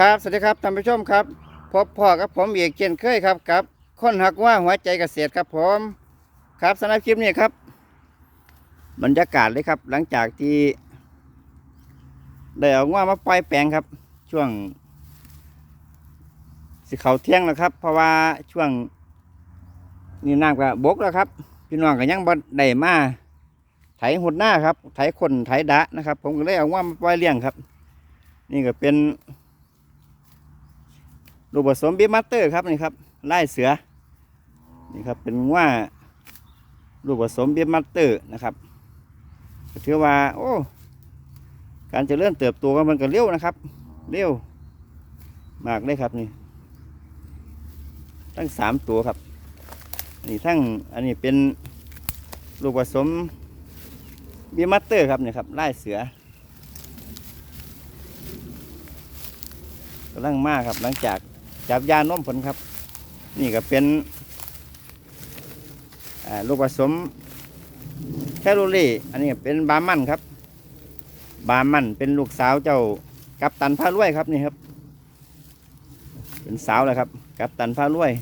ครับสวัสดีครับท่านผู้ชมครับพบพ่อกับผมเอกเช่นเคยครับกับคนหักว่าหัวใจเกษตรครับผมครับสำหรับคลิปนี้ครับ บรรยากาศเลยครับ หลังจากที่ได้เอาว่ามาปล่อยแปลงครับ ช่วง สิเขาเที่ยงแล้วครับ เพราะว่าช่วงนี่น้ำกับบกแล้วครับ พี่น้องก็ยังบ่ได้มาไถหดหน้าครับ ไถคนไถดะนะครับ ผมก็เลยเอาว่ามาปล่อยเลี้ยงครับ นี่ก็เป็น ลูกผสมบีมาสเตอร์ครับนี่ครับไล่เสือนี่ครับเป็นว่าลูกผสมบีมาสเตอร์นะครับถือว่าโอ้การเจะเริ่มเติบโตของมันก็เร็วนะครับ เร็วมากเลยครับนี่ทั้งสามตัวครับนี่ทั้งอันนี้เป็นลูกผสมบีมาสเตอร์ครับนี่ครับไล่เสือกำลังมากครับหลังจาก จับยาน้มผลครับ นี่ก็เป็นลูกผสมแคโรลี่ อันนี้ก็เป็นบามันครับ บามันเป็นลูกสาวเจ้ากัปตันพารวยครับนี่ครับ เป็นสาวแล้วครับ กัปตันพารวย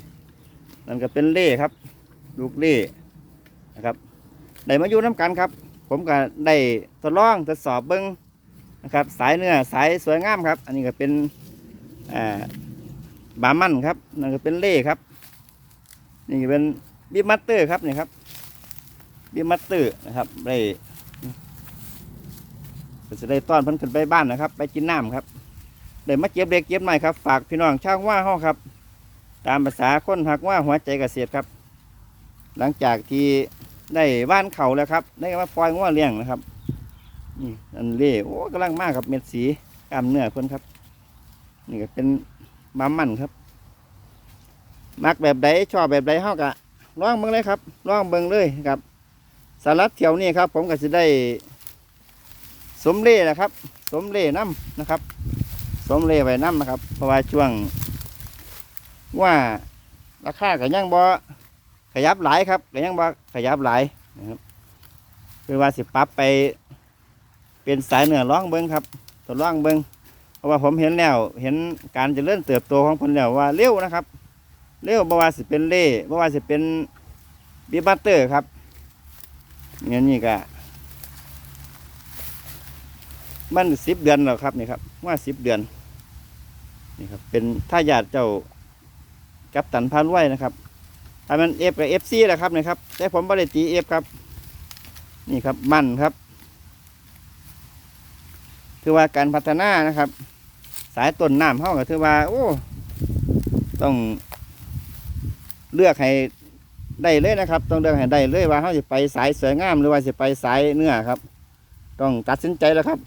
นั่นก็เป็นเล่ครับ ลูกเล่นะครับได้มาอยู่น้ำกันครับ ผมก็ได้ทดลองทดสอบเบิ้งนะครับ สายเนื้อสายสวยงามครับ อันนี้ก็เป็นอ่า บามันครับนั่นก็เป็นเล่ครับ นี่เป็นบิมัตเตอร์ครับนี่ครับบิมัตเตอร์นะครับได้จะได้ต้อนพิ่นขึ้นไปบ้านนะครับ ไปกินน้ำครับได้มาเก็บเล็กเก็บหน่อยครับ ฝากพี่น้องช่างว่าห้องครับ ตามภาษาคนหักว่าหัวใจเกษตรครับ หลังจากที่ได้ว่านเขาแล้วครับได้มาปล่อยง้วเลี้ยงนะครับนี่อันเล่โอ้กำลังมากครับเม็ดสีกล้ามเนื้อเพิ่นครับ นี่ก็เป็น บามันครับ มักแบบใดชอบแบบใดเฮากะล่องเบิ่งเลยครับล่องเบิ่งเลยครับสารัดเที่ยวนี้ครับ ผมก็จะได้ สมเล่นะครับ สมเล่น้ำนะครับ สมเล่ไว้น้ำนะครับ เพราะว่าช่วง ว่าราคาก็ยังบ่ขยับหลายครับก็ยังบ่ขยับหลายนะครับคือว่าสิปรับไป เป็นสายเหนือร้องเบิ้งครับทดลองเบิ้ง ราะว่าผมเห็นแล้วเห็นการจเจริญเติบโตของเพิ่นแล้วว่าเร็วนะครับ เร็วบ่ว่าสิเป็นเล่บ่ว่าสิเป็นบีบัตเตอร์ครับเงี้ยนี่ก็มันสิบเดือนแล้วครับนี่ครับว่าสิบเดือนนี่ครับเป็นท่ายาดเจ้ากัปตันพานไว้นะครับถ้ามันเอฟกับเอฟซีแหละครับนี่ครับแต่ผมไม่ได้ตีเอฟครับ นี่ครับมันครับ คือว่าการพัฒนานะครับ สายต้นน้ำเขาก็ถือว่า โอ้ ต้องเลือกให้ได้เลยนะครับ ต้องเลือกให้ได้เลยว่าเขาจะไปสายสวยงามหรือว่าจะไปสายเนื้อครับ ต้องตัดสินใจแล้วครับ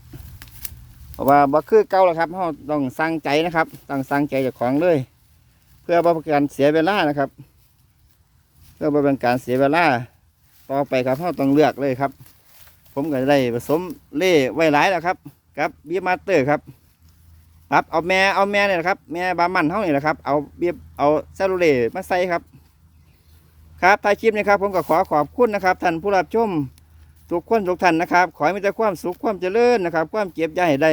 เพราะว่าบ่คือเก่าแล้วครับเขาต้องสั่งใจนะครับ ต้องสั่งใจจากของเลย เพื่อบ่เป็นการเสียเวลานะครับ เพื่อบ่เป็นการเสียเวลาต่อไปครับเขาต้องเลือกเลยครับ ผมก็ได้ผสมเล่ไว้หลายแล้วครับครับบีมาสเตอร์ครับ ครับเอาแม่เอาแม่เนี่ยนะครับ แม่บามันเท่านี้แหละครับเอาเบียบเอาเซลลูเลมาใส่ครับ ครับท้ายคลิปนี้ครับ ผมก็ขอขอบคุณนะครับท่านผู้รับชมทุกคนทุกท่านนะครับ ขอให้มีแต่ความสุขความเจริญนะครับ ความเก็บย่าให้ได้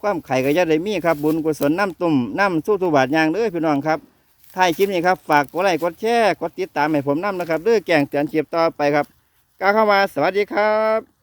ความไข่ก็อย่าได้มีครับ บุญกุศลน้ำตุ่มน้ำสู้ทุบาทยางเด้อพี่น้องครับท้ายคลิปนี้ครับฝากกดไลค์กดแชร์กดติดตามให้ผมน้ำนะครับเด้อแก่งเตือนคลิปต่อไปครับก้าวเข้ามาสวัสดีครับ